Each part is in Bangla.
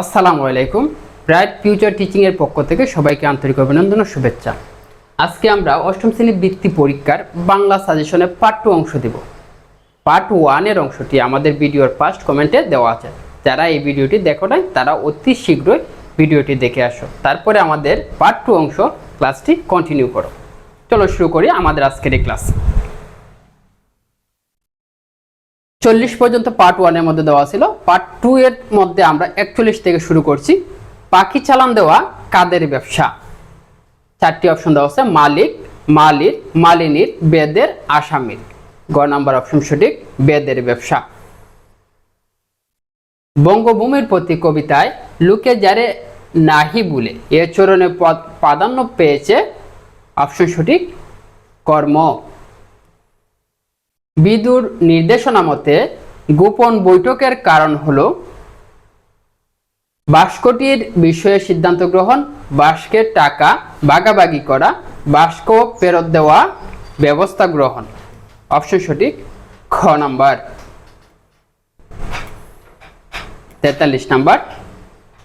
আসসালামু আলাইকুম। ব্রাইট ফিউচার টিচিংয়ের পক্ষ থেকে সবাইকে আন্তরিক অভিনন্দন ও শুভেচ্ছা। আজকে আমরা অষ্টম শ্রেণি বৃত্তি পরীক্ষার বাংলা সাজেশনে পার্ট টু অংশ দেব। পার্ট ওয়ানের অংশটি আমাদের ভিডিওর ফার্স্ট কমেন্টে দেওয়া আছে। যারা এই ভিডিওটি দেখো নাই, তারা অতি শীঘ্রই ভিডিওটি দেখে আসো। তারপরে আমাদের পার্ট টু অংশ ক্লাসটি কন্টিনিউ করো। চলো শুরু করি আমাদের আজকের এই ক্লাস চল্লিশ পর্যন্ত পার্ট ওয়ানের মধ্যে দেওয়া ছিল। পার্ট টু এর মধ্যে আমরা একচল্লিশ থেকে শুরু করছি। পাখি চালান দেওয়া কাদের ব্যবসা? চারটি অপশন দেওয়া আছে, মালিক, মালির, মালিনীর, বেদের, আসামির। গ নাম্বার অপশন সঠিক, বেদের ব্যবসা। বঙ্গভূমির প্রতি কবিতায়, লুকে যারে নাহি বলে, এ চরণে প্রাধান্য পেয়েছে। অপশন সঠিক, কর্ম। বিদুর নির্দেশনা মতে, গোপন বৈঠকের কারণ হল বাস্কটির বিষয়ে সিদ্ধান্ত গ্রহণ, বাস্কের টাকা বাগাবাগি করা বাস্ক ফেরত দেওয়া, ব্যবস্থা গ্রহণ। অপশন সঠিক, খ নাম্বার। তেতাল্লিশ নাম্বার।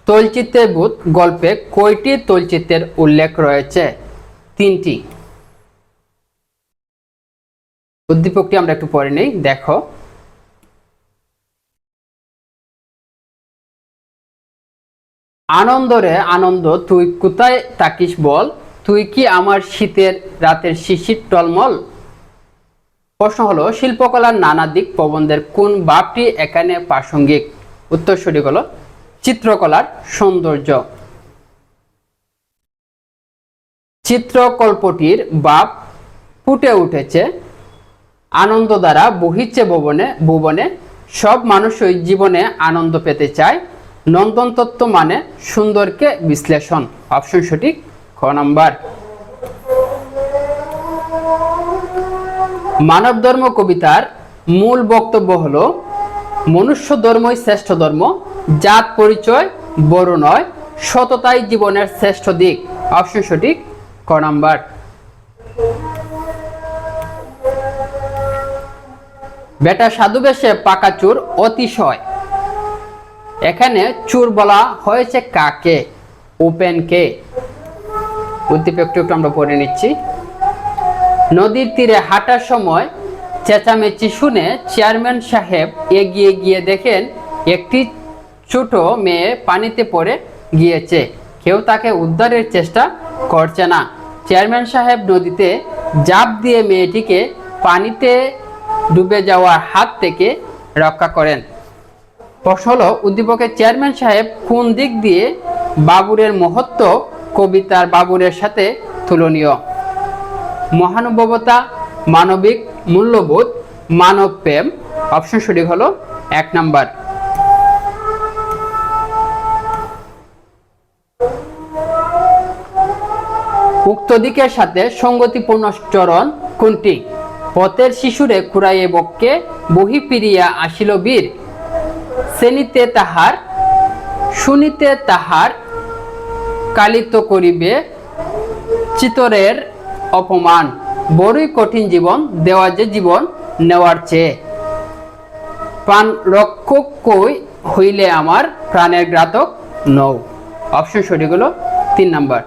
তৈলচিত্রে ভূত গল্পে কয়টি তৈলচিত্রের উল্লেখ রয়েছে? তিনটি। উদ্দীপকটি আমরা একটু পরে নেই, দেখো। আনন্দরে আনন্দ, তুই কোথায় থাকিস বল? তুই কি আমার শীতের রাতের শিশির টলমল? প্রশ্ন হলো, শিল্পকলার নানা দিক প্রবন্ধের কোন বাপটি এখানে প্রাসঙ্গিক? উত্তর সঠিক হলো, চিত্রকলার সৌন্দর্য। চিত্রকল্পটির বাপ ফুটে উঠেছে। আনন্দ দ্বারা বহিচ্ছে ভুবনে ভুবনে, সব মানুষই জীবনে আনন্দ পেতে চায়। নন্দন তত্ত্ব মানে সুন্দরকে বিশ্লেষণ। অপশন সঠিক, খ নাম্বার। মানব ধর্ম কবিতার মূল বক্তব্য হল, মনুষ্য ধর্মই শ্রেষ্ঠ ধর্ম, জাত পরিচয় বড় নয়, সততাই জীবনের শ্রেষ্ঠ দিক। অপশন সঠিক, ক নাম্বার। বেটা সাধু বেশে পাকা চুর অতিশয়। এখানে চুর বলা হয়েছে কাকে? ওপেন কে? উদ্দীপকটি একটু আমরা পড়ে নিচ্ছি। নদীর তীরে হাঁটার সময় চেঁচামেচি শুনে চেয়ারম্যান সাহেব এগিয়ে গিয়ে দেখেন একটি ছোট মেয়ে পানিতে পড়ে গিয়েছে। কেউ তাকে উদ্ধারের চেষ্টা করছে না। চেয়ারম্যান সাহেব নদীতে জাপ দিয়ে মেয়েটিকে পানিতে ডুবে যাওয়ার হাত থেকে রক্ষা করেন। হলো উদ্দীপকের চেয়ারম্যান সাহেব কোন দিক দিয়ে বাবুরের মহত্ব, কবিতার বাবুরের সাথে তুলনীয়? মহানুভবতা, মানবিক মূল্যবোধ, মানব প্রেম। অপশন সঠিক হলো এক নাম্বার। উক্ত দিকের সাথে সঙ্গতিপূর্ণ চরণ কোনটি? পথের শিশুরে খুড়াইয়ে বক্ষে বহি ফিরিয়া আসিল বীর। শ্রেণীতে তাহার, শুনিতে তাহার কালিত করিবে চিতরের অপমান। বড়ই কঠিন জীবন, দেওয়া যে জীবন নেওয়ার চেয়ে। প্রাণ রক্ষক কই হইলে আমার প্রাণের ঘাতক নৌ অপশন সঠিক হলো তিন নাম্বার।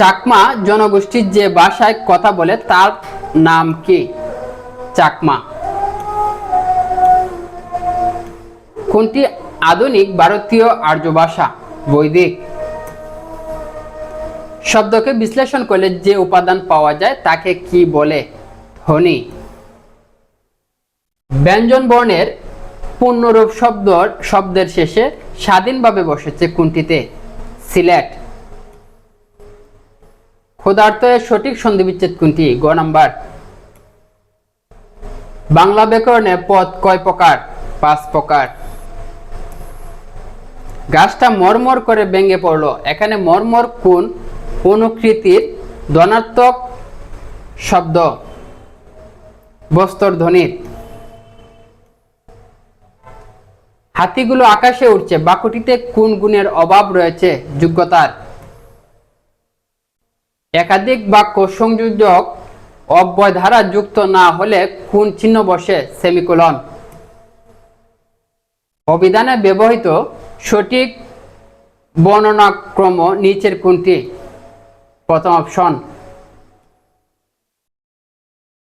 চাকমা জনগোষ্ঠীর যে ভাষায় কথা বলে, তার নাম কি? চাকমা। কোনটি আধুনিক ভারতীয় আর্য ভাষা বৈদিক। শব্দকে বিশ্লেষণ করলে যে উপাদান পাওয়া যায়, তাকে কি বলে? ধ্বনি। ব্যঞ্জন বর্ণের পূর্ণরূপ শব্দ শব্দের শেষে স্বাধীনভাবে বসেছে কোনটিতে? সিলেট। ক্ষুধার্ত এর সঠিক সন্ধি বিচ্ছেদ কোনটি? গ নাম্বার। বাংলা ব্যাকরণে পদ কয় প্রকার? পাঁচ প্রকার। গাছটা মরমর করে ভেঙে পড়ল। এখানে মরমর কোন অনুকৃতির ধনাত্মক শব্দ? বস্তর ধ্বনির হাতিগুলো আকাশে উঠছে বাকুটিতে কোন গুণের অভাব রয়েছে? যোগ্যতার। একাধিক বাক্য সংযোজক অব্যয় ধারা যুক্ত না হলে কোন চিহ্ন বসে সেমিকোলন। অভিধানে ব্যবহৃত সঠিক বর্ণনাক্রম নিচের কোনটি? প্রথম অপশন।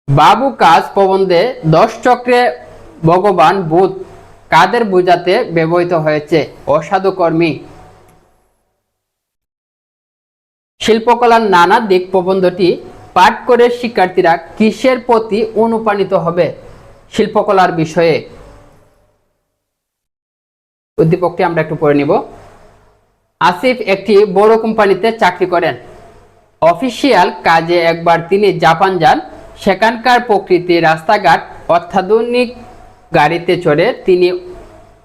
বাবু কাজ প্রবন্ধে দশ চক্রে ভগবান বুধ কাদের বোঝাতে ব্যবহৃত হয়েছে? অসাধু কর্মী। শিল্পকলার নানা দিক প্রবন্ধটি পাঠ করে শিক্ষার্থীরা কিসের প্রতি অনুপ্রাণিত হবে শিল্পকলার বিষয়ে? উদ্দীপকটি আমরা একটু পড়ে নিব। আসিফ একটি বড় কোম্পানিতে চাকরি করেন। অফিসিয়াল কাজে একবার তিনি জাপান যান। সেখানকার প্রকৃতি রাস্তাঘাট, অত্যাধুনিক গাড়িতে চড়ে তিনি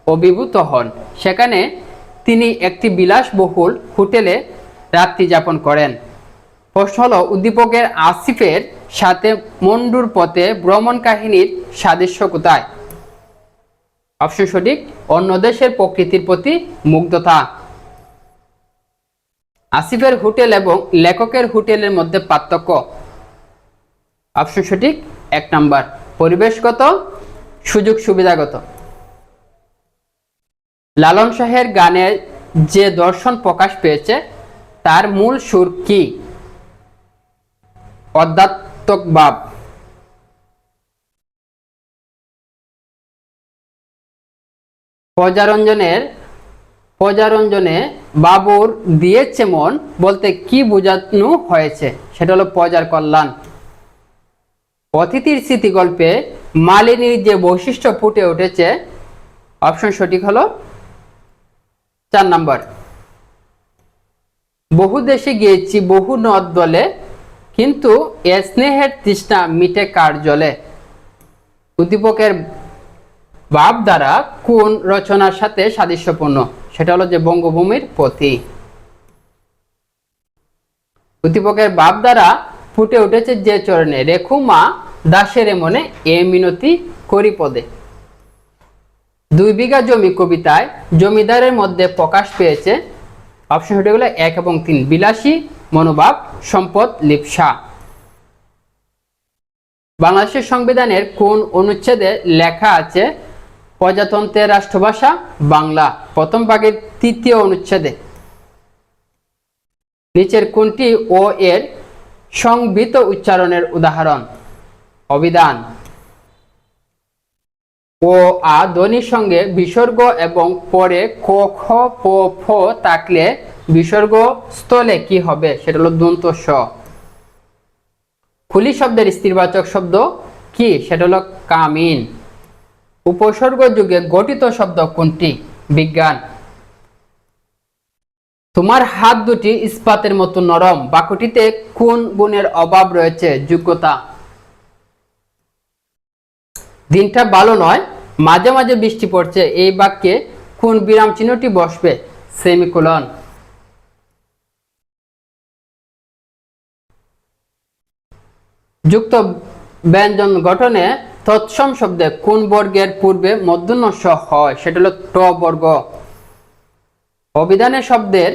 অভিভূত হন। সেখানে তিনি একটি বিলাসবহুল হোটেলে রাত্রি যাপন করেন। প্রশ্ন হলো, উদ্দীপকের আসিফের সাথে মন্ডুর পথে ভ্রমণ কাহিনীর সাদৃশ্য কোথায়? অপশন সঠিক, অন্য দেশের প্রকৃতির প্রতি মুগ্ধতা। আসিফের হোটেল এবং লেখকের হোটেলের মধ্যে পার্থক্য। অপশন সঠিক, এক নাম্বার, পরিবেশগত, সুযোগ সুবিধাগত। লালন শাহের গানের যে দর্শন প্রকাশ পেয়েছে তার মূল সুর কি? অধ্যাত্মক ভাব প্রজারঞ্জনের, প্রজারঞ্জনে বাবুর দিয়েছে মন বলতে কি বোঝানো হয়েছে? সেটা হলো প্রজার কল্যাণ। অতিথির স্মৃতি গল্পে মালিনীর যে বৈশিষ্ট্য ফুটে উঠেছে, অপশন সঠিক হলো চার নাম্বার। বহু দেশে গিয়েছি, বহু নদ দলে কিন্তু স্নেহের তৃষ্ণা মিটে কার জলে? উদ্দীপকের ভাব দ্বারা কোন রচনার সাথে সাদৃশ্যপূর্ণ? সেটা হলো যে বঙ্গভূমির পথি। উদ্দীপকের ভাব দ্বারা ফুটে উঠেছে যে চরণে রেখু মা দাসের মনে এ মিনতি করি পদে। দুই বিঘা জমি কবিতায় জমিদারের মধ্যে প্রকাশ পেয়েছে অপশন হয়ে গেল এক এবং তিন। বিলাসী মনোভাব, সম্পদ, লিপসা। বাংলাদেশের সংবিধানের কোন অনুচ্ছেদে লেখা আছে, প্রজাতন্ত্রের রাষ্ট্রভাষা, বাংলা। প্রথম ভাগের তৃতীয় অনুচ্ছেদে। নিচের কোনটি ও এর সংবিত উচ্চারণের উদাহরণ? অভিধান। ও আ ধ্বনির সঙ্গে বিসর্গ এবং পরে ক খ, প, ফ থাকলে বিসর্গ স্থলে কি হবে? সেটা হলো দন্ত স। খুলি শব্দের স্থিরবাচক শব্দ কি? সেটা হলো কামিন। উপসর্গ যুগে গঠিত শব্দ কোনটি? বিজ্ঞান। তোমার হাত দুটি ইস্পাতের মতো নরম। বাক্যটিতে কোন গুণের অভাব রয়েছে? যোগ্যতা। দিনটা ভালো নয় মাঝে মাঝে বৃষ্টি পড়ছে, এই বাক্যে কোন বিরাম চিহ্নটি বসবে, সেমিকোলন। যুক্ত ব্যঞ্জন গঠনে তৎসম শব্দে কোন বর্গের পূর্বে মধ্যন্য স হয়, সেটা হলো ট বর্গ। অভিধানের শব্দের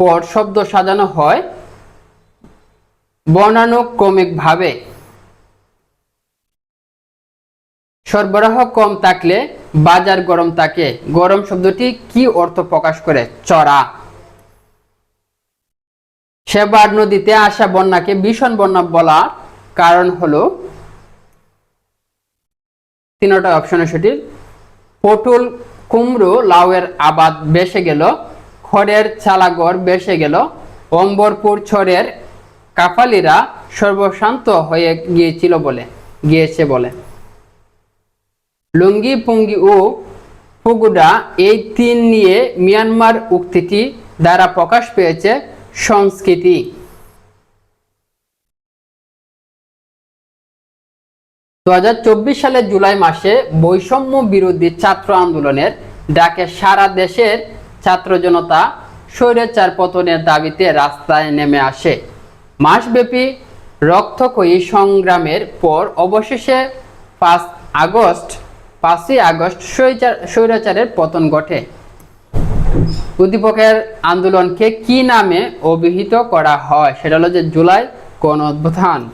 পর শব্দ সাজানো হয় বর্ণানুক্রমিকভাবে। সরবরাহ কম থাকলে বাজার গরম থাকে। গরম শব্দটি কি অর্থ প্রকাশ করে? চড়া। সেবার নদীতে আসা বন্যাকে ভীষণ বন্যা বলার কারণ হলো তিনটা অপশনে সঠিক পটুল, কুমড়ো, লাউয়ের আবাদ বেসে গেল, খড়ের চালাগর বেসে গেল, অম্বরপুর ছড়ের কাফালিরা সর্বশান্ত হয়ে গিয়েছিল বলে, গিয়েছে বলে। লুঙ্গি, পুঙ্গি ও পুগুডা এই তিন নিয়ে মিয়ানমার উক্তিটি দ্বারা প্রকাশ পেয়েছে সংস্কৃতি। দু সালের জুলাই মাসে বৈষম্য বিরোধী ছাত্র আন্দোলনের ডাকে সারা দেশের ছাত্র জনতা স্বৈরাচার পতনের দাবিতে রাস্তায় নেমে আসে। মাসব্যাপী রক্তক্ষয়ী সংগ্রামের পর অবশেষে পাঁচ আগস্ট পাঁচই আগস্ট স্বৈরাচারের পতন ঘটে। উদ্দীপকের আন্দোলনকে কি নামে অভিহিত করা হয় সেটা হলো যে জুলাই গণ অভ্যুত্থান।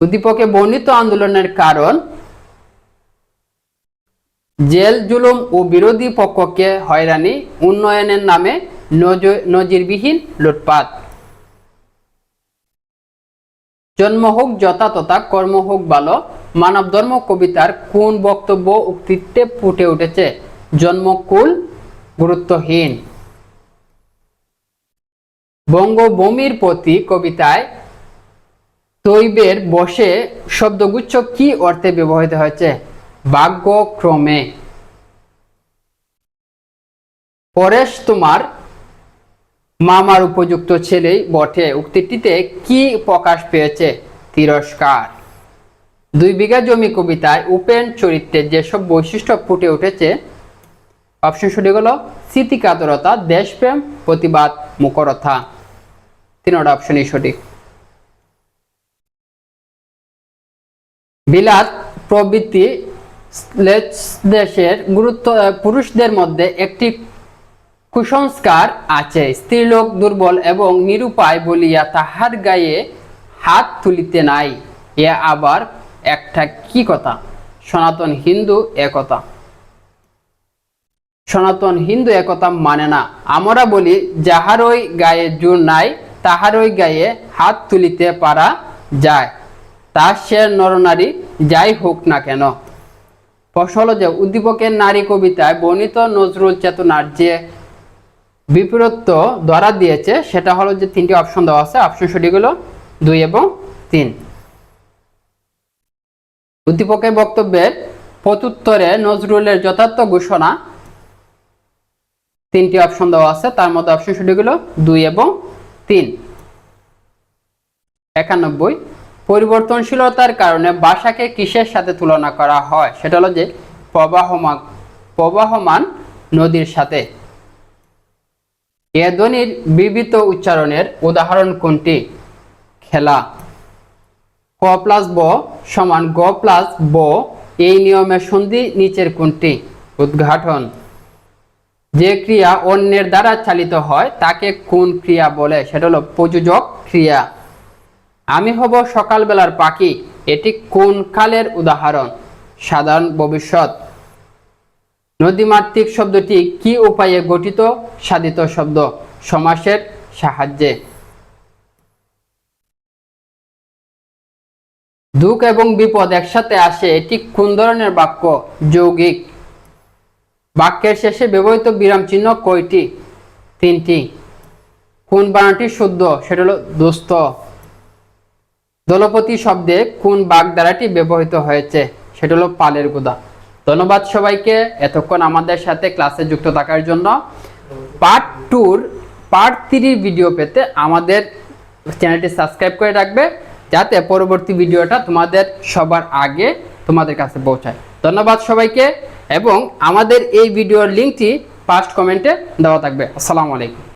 উদ্দীপকে বর্ণিত আন্দোলনের কারণ, জেল, জুলুম ও বিরোধী পক্ষকে হয়রানি, উন্নয়নের নামে নজ- নজিরবিহীন লুটপাট। জন্ম হোক যথা তথা কর্ম হোক ভালো মানব ধর্ম কবিতার কোন বক্তব্য উক্তিতে ফুটে উঠেছে? জন্মকুল গুরুত্বহীন। বঙ্গভূমির প্রতি কবিতায় তৈবের বসে শব্দগুচ্ছ কি অর্থে ব্যবহৃত হয়েছে? ভাগ্যক্রমে। পরেশ তোমার মামার উপযুক্ত ছেলেই বটে। উক্তিটিতে কি প্রকাশ পেয়েছে? তিরস্কার। দুই বিঘা জমি কবিতায় উপেন চরিত্রে যেসব বৈশিষ্ট্য ফুটে উঠেছে, অপশন সঠিক হলো স্মৃতিকাতরতা, দেশপ্রেম, প্রতিবাদ মুখরতা তিনটা অপশনই সঠিক। বিলাত প্রবৃত্তি দেশের গুরুত্ব, পুরুষদের মধ্যে একটি কুসংস্কার আছে। স্ত্রীলোক দুর্বল এবং নিরুপায় বলিয়া তাহার গায়ে হাত তুলিতে নাই। এ আবার একটা কি কথা? সনাতন হিন্দু একতা। সনাতন হিন্দু একতা মানে না। আমরা বলি, যাহারই গায়ে জোর নাই, তাহারই গায়ে হাত তুলিতে পারা যায়। তা সে নরনারী যাই হোক না কেন। হলো যে উদ্দীপকের নারী কবিতায় বর্ণিত নজরুল চেতনার যে বিপরীত্ব ধরা দিয়েছে, সেটা হলো যে তিনটি অপশন দেওয়া আছে অপশন সঠিক হলো দুই এবং তিন। উদ্দীপকের বক্তব্যের প্রত্যুত্তরে নজরুলের যথার্থ ঘোষণা তিনটি অপশন দেওয়া আছে, তার মধ্যে অপশন সঠিক হলো দুই এবং তিন। একানব্বই, পরিবর্তনশীলতার কারণে ভাষাকে কিসের সাথে তুলনা করা হয়? সেটা হলো যে প্রবাহমান প্রবাহমান নদীর সাথে। এ ধ্বনির বিবিত উচ্চারণের উদাহরণ কোনটি? খেলা। ক প্লাস ব সমান গ প্লাস ব, এই নিয়মের সন্ধি নিচের কোনটি? উদ্ঘাটন। যে ক্রিয়া অন্যের দ্বারা চালিত হয়, তাকে কোন ক্রিয়া বলে? সেটা হলো প্রযোজক ক্রিয়া। আমি হব সকালবেলার পাখি, এটি কোন কালের উদাহরণ? সাধারণ ভবিষ্যৎ। নদীমাতৃক শব্দটি কি উপায়ে গঠিত? সাধিত শব্দ সমাসের সাহায্যে। দুঃখ এবং বিপদ একসাথে আসে, এটি কোন ধরনের বাক্য? যৌগিক। বাক্যের শেষে ব্যবহৃত বিরাম চিহ্ন কয়টি? তিনটি। কোন বানানটি শুদ্ধ? সেটা হলো দুস্থ দলপতি শব্দে কোন বাগধারাটি ব্যবহৃত হয়েছে? সেটা হলো পালের গুদা। ধন্যবাদ সবাইকে এতক্ষণ আমাদের সাথে ক্লাসে যুক্ত থাকার জন্য। পার্ট টুর পার্ট থ্রির ভিডিও পেতে আমাদের চ্যানেলটি সাবস্ক্রাইব করে রাখবে, যাতে পরবর্তী ভিডিওটা তোমাদের সবার আগে তোমাদের কাছে পৌঁছায়। ধন্যবাদ সবাইকে, এবং আমাদের এই ভিডিওর লিঙ্কটি ফার্স্ট কমেন্টে দেওয়া থাকবে। আসসালামু আলাইকুম।